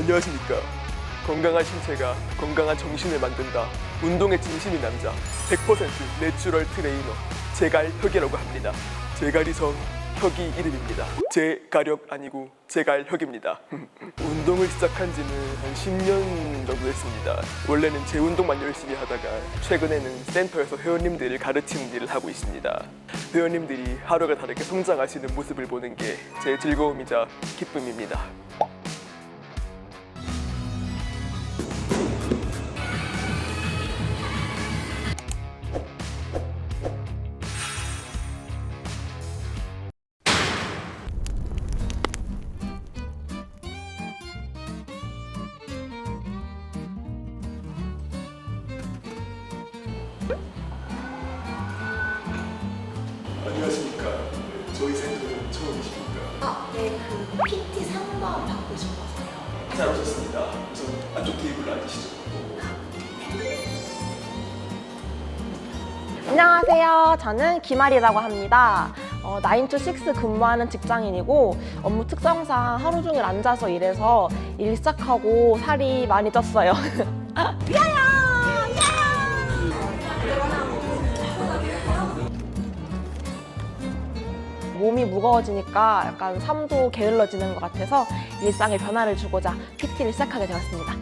안녕하십니까. 건강한 신체가 건강한 정신을 만든다. 운동의 진심인 남자, 100% 내추럴 트레이너 제갈혁이라고 합니다. 제갈이성 혁이 이름입니다. 제 가력 아니고 제갈혁입니다. 운동을 시작한 지는 한 10년 정도 됐습니다. 원래는 제 운동만 열심히 하다가 최근에는 센터에서 회원님들을 가르치는 일을 하고 있습니다. 회원님들이 하루가 다르게 성장하시는 모습을 보는 게 제 즐거움이자 기쁨입니다. 안녕하십니까. 저희 센터는 처음이십니까? 아, 네, 그 PT 상담 받고 싶어서요. 잘 오셨습니다. 우선 안쪽 테이블로 앉으시죠. 안녕하세요. 저는 김아리라고 합니다. 어, 9to6 근무하는 직장인이고 업무 특성상 하루 종일 앉아서 일해서 일 시작하고 살이 많이 쪘어요. 몸이 무거워지니까 약간 삶도 게을러지는 것 같아서 일상에 변화를 주고자 PT를 시작하게 되었습니다.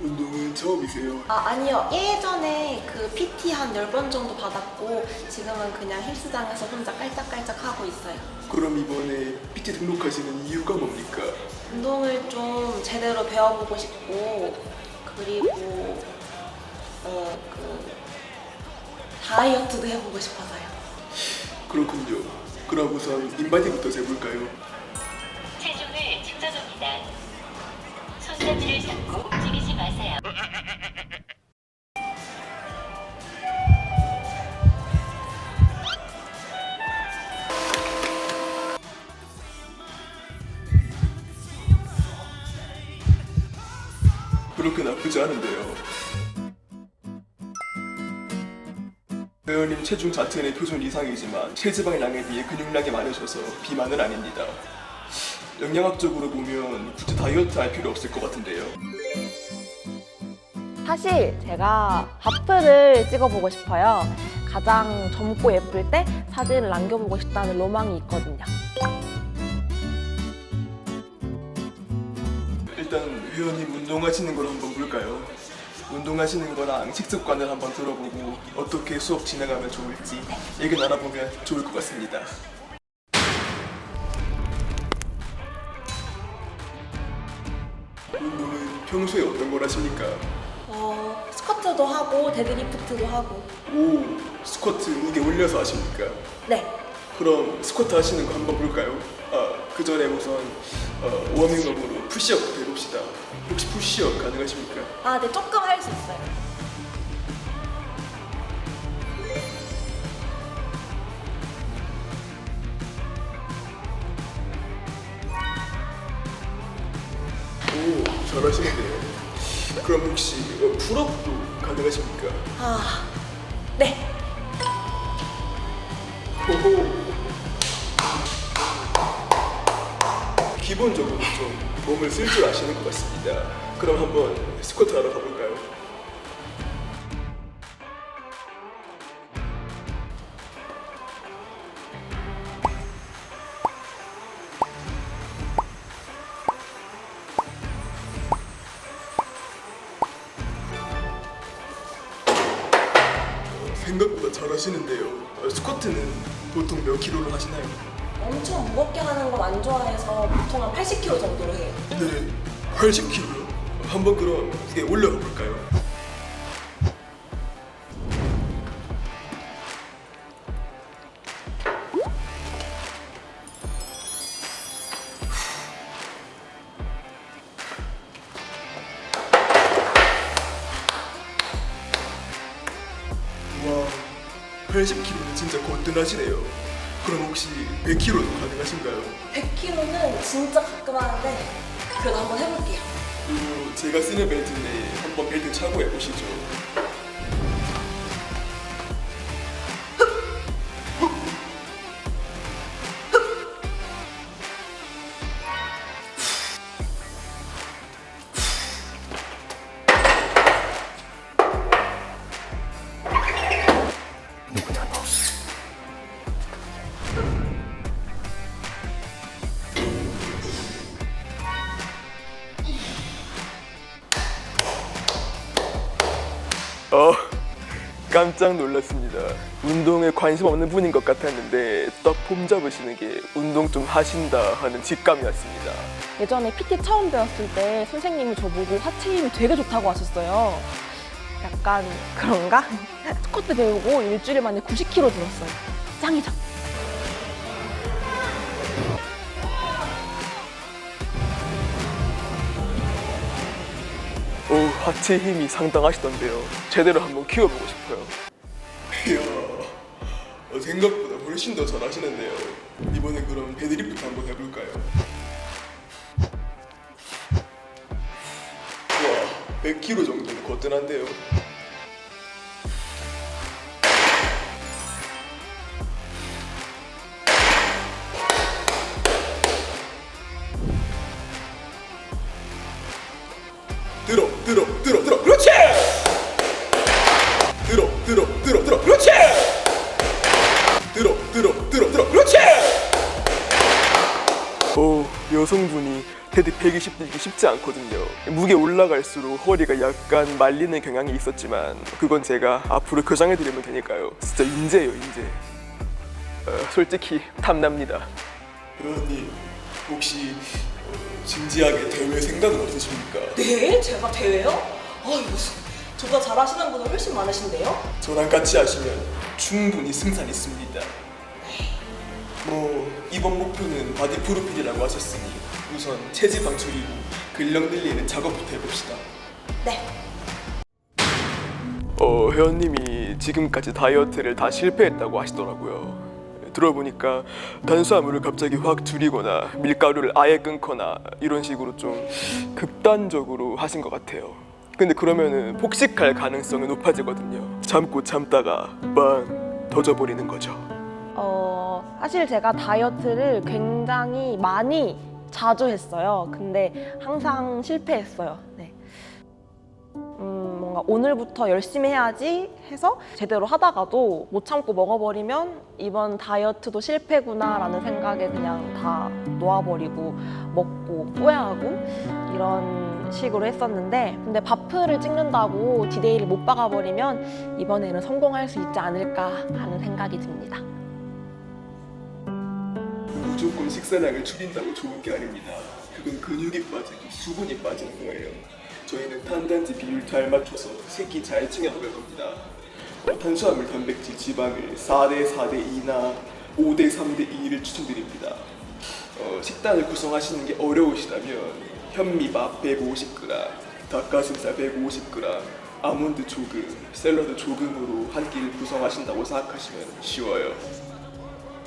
운동은 처음이세요? 아, 아니요. 예전에 그 PT 한 10번 정도 받았고 지금은 그냥 헬스장에서 혼자 깔짝깔짝 하고 있어요. 그럼 이번에 PT 등록하시는 이유가 뭡니까? 운동을 좀 제대로 배워보고 싶고 그리고 어, 그 다이어트도 해보고 싶어서요. 그렇군요. 우선 인바디부터 재볼까요? 체중을 측정합니다. 손잡이를 잡고 움직이지 마세요. 그렇게 나쁘지 않은데요. 회원님 체중 자체는 표준 이상이지만 체지방량에 비해 근육량이 많으셔서 비만은 아닙니다. 영양학적으로 보면 굳이 다이어트 할 필요 없을 것 같은데요. 사실 제가 바프를 찍어보고 싶어요. 가장 젊고 예쁠 때 사진을 남겨보고 싶다는 로망이 있거든요. 일단 회원님 운동하시는 걸 한번 볼까요? 운동하시는 거랑 식습관을 한번 들어보고 어떻게 수업 진행하면 좋을지 얘기 나눠보면 좋을 것 같습니다. 운동은 평소에 어떤 걸 하십니까? 어, 스쿼트도 하고 데드리프트도 하고 오, 스쿼트 무게 올려서 하십니까? 네. 그럼 스쿼트 하시는 거 한번 볼까요? 아, 그 전에 우선 어, 워밍업으로 푸시업부터 해봅시다. 혹시 푸시업 가능하십니까? 아, 네, 조금 할 수 있어요. 오, 잘하시는데요. 그럼 혹시 어, 풀업도 가능하십니까? 아, 네. 호호. 기본적으로 좀 몸을 쓸 줄 아시는 것 같습니다. 그럼 한번 스쿼트 하러 가볼까요? 생각보다 잘 하시는데요. 어, 스쿼트는 보통 몇 킬로로 하시나요? 엄청 무겁게 하는 건 안 좋아해서 보통 한 80kg 정도로 해요. 네, 80킬로요? 한번 그럼 무게 올려가 볼까요? 와, 80킬로는 진짜 거뜬하시네요. 그럼 혹시 100킬로도 가능하신가요? 100kg는 진짜 가끔 하는데 그래도 한번 해볼게요. 그리고 제가 쓰는 벨트인데 한번 벨트 차고 해보시죠. 깜짝 놀랐습니다. 운동에 관심 없는 분인 것 같았는데 딱 폼 잡으시는 게 운동 좀 하신다 하는 직감이었습니다. 예전에 PT 처음 배웠을 때 선생님이 저보고 하체 힘이 되게 좋다고 하셨어요. 약간 그런가? 스쿼트 배우고 일주일 만에 90kg 들었어요. 짱이죠? 하체 힘이 상당하시던데요. 제대로 한번 키워보고 싶어요. 이야, 어, 생각보다 훨씬 더 잘하시는데요. 이번엔 그럼 배드리프트 한번 해볼까요? 와, 100kg 정도는 거뜬한데요. 여성분이 테디 120 들기 쉽지 않거든요. 무게 올라갈수록 허리가 약간 말리는 경향이 있었지만 그건 제가 앞으로 교정해 드리면 되니까요. 진짜 인재예요, 인재. 어, 솔직히 탐납니다. 회원님, 혹시 어, 진지하게 대회 생각은 없으십니까? 네? 제가 대회요? 아유, 저보다 잘하시는 분은 훨씬 많으신데요? 저랑 같이 하시면 충분히 승산 있습니다. 뭐 이번 목표는 바디 프로필이라고 하셨으니 우선 체지방 줄이고 근력 늘리는 작업부터 해봅시다. 네. 어 회원님이 지금까지 다이어트를 다 실패했다고 하시더라고요. 들어보니까 탄수화물을 갑자기 확 줄이거나 밀가루를 아예 끊거나 이런 식으로 좀 극단적으로 하신 것 같아요. 근데 그러면은 폭식할 가능성이 높아지거든요. 참고 참다가 빵 터져버리는 거죠. 어, 사실 제가 다이어트를 굉장히 많이 자주 했어요. 근데 항상 실패했어요. 네. 음, 뭔가 오늘부터 열심히 해야지 해서 제대로 하다가도 못 참고 먹어버리면 이번 다이어트도 실패구나라는 생각에 그냥 다 놓아버리고 먹고 포야하고 이런 식으로 했었는데 근데 바프를 찍는다고 디데이를 못 박아버리면 이번에는 성공할 수 있지 않을까 하는 생각이 듭니다. 무조건 식사량을 줄인다고 좋은 게 아닙니다. 그건 근육이 빠지고 수분이 빠지는 거예요. 저희는 탄단지 비율 잘 맞춰서 새끼 잘 챙겨 먹을 겁니다. 어, 탄수화물, 단백질, 지방을 4대 4대 2나 5대 3대 2를 추천드립니다. 어, 식단을 구성하시는 게 어려우시다면 현미밥 150g, 닭가슴살 150g, 아몬드 조금, 샐러드 조금으로 한 끼를 구성하신다고 생각하시면 쉬워요.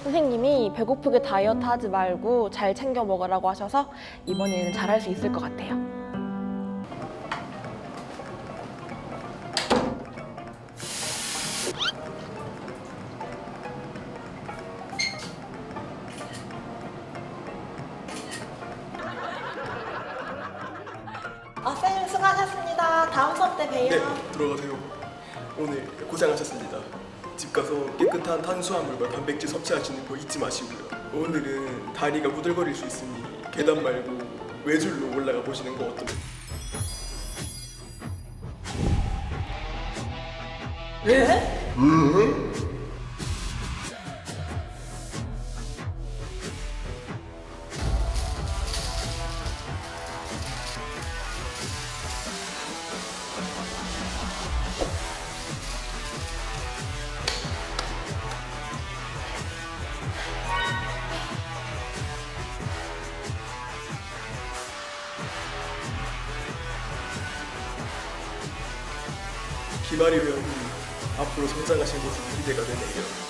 선생님이 배고프게 다이어트 하지 말고 잘 챙겨 먹으라고 하셔서 이번에는 잘할 수 있을 것 같아요. 깨끗한 탄수화물과 단백질 섭취하시는 거 잊지 마시고요. 오늘은 다리가 후들거릴 수 있으니 계단 말고 외줄로 올라가 보시는 거 어떨까요? 기마 앞으로 성장하실 모습이 기대가 되네요. 안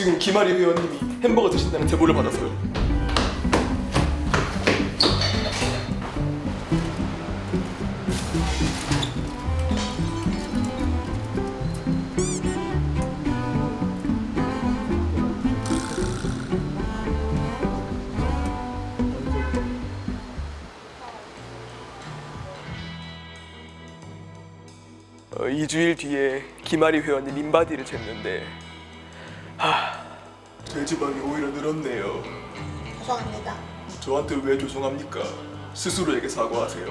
지금 김아리 회원님이 햄버거 드신다는 제보를. 어, 2주일 뒤에 김아리 회원님 인바디를 쟀는데 하 돼지방이 오히려 늘었네요. 죄송합니다. 저한테 왜 죄송합니까? 스스로에게 사과하세요.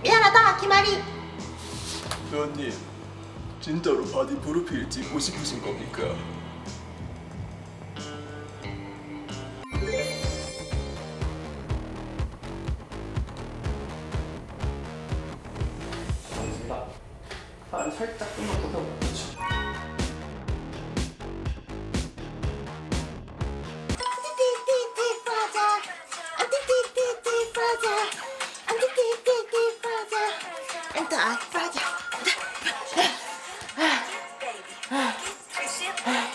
미안하다, 김아리. 회원님 진짜로 바디 프로필 찍고 싶으신 겁니까? 아, 살짝 좀만 더 그렇